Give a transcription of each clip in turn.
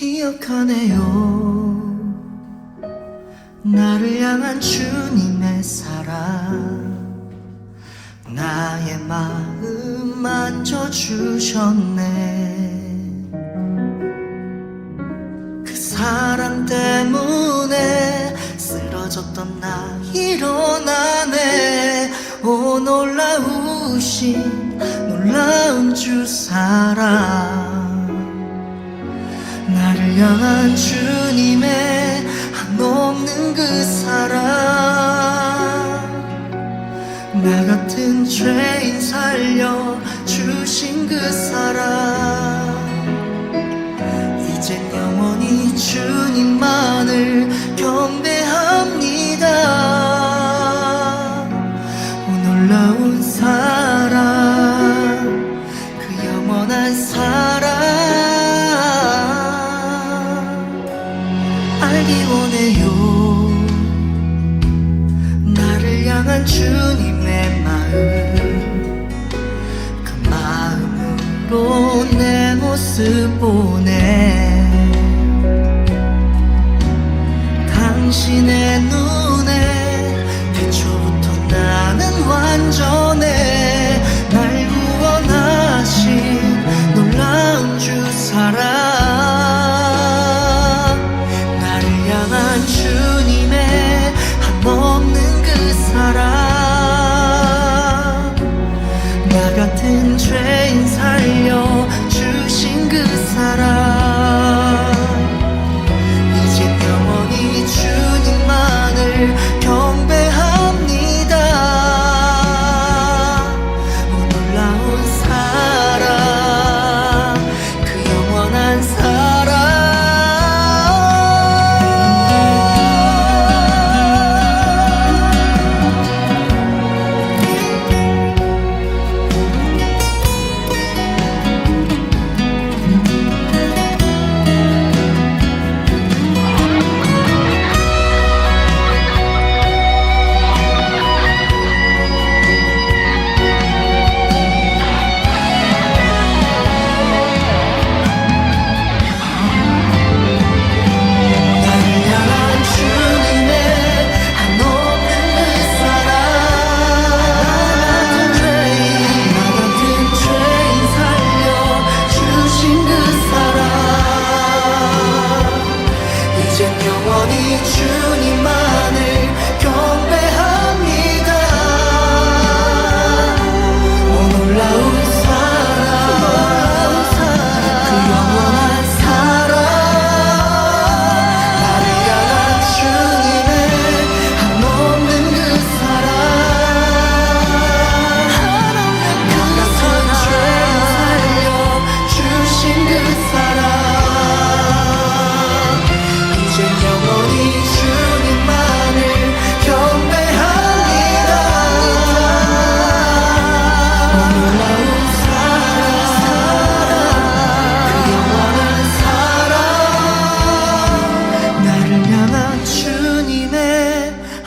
기억하네요. 나를 향한 주님의 사랑. 나의 마음 만져주셨네. 그 사랑 때문에 쓰러졌던 나 일어나네. 오 놀라우신 놀라운 주 사랑 향한 주님의 한없는 그 사랑. 나 같은 죄인 살려 주신 그 사랑. 이젠 영원히 주님만을 경배합니다. 오 놀라운 알기 원해요. 나를 향한 주님의 마음. 그 마음으로 내 모습 보내. 당신의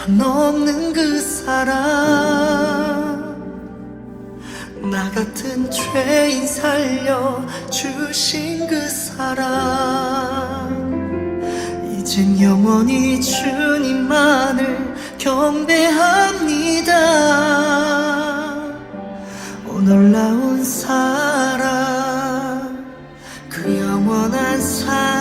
한없는 그 사랑 나 같은 죄인 살려 주신 그 사랑 이젠 영원히 주님만을 경배합니다. 오 놀라운 사랑 그 영원한 사랑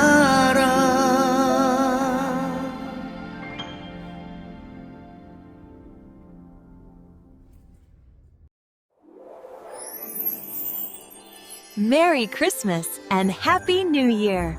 Merry Christmas and Happy New Year!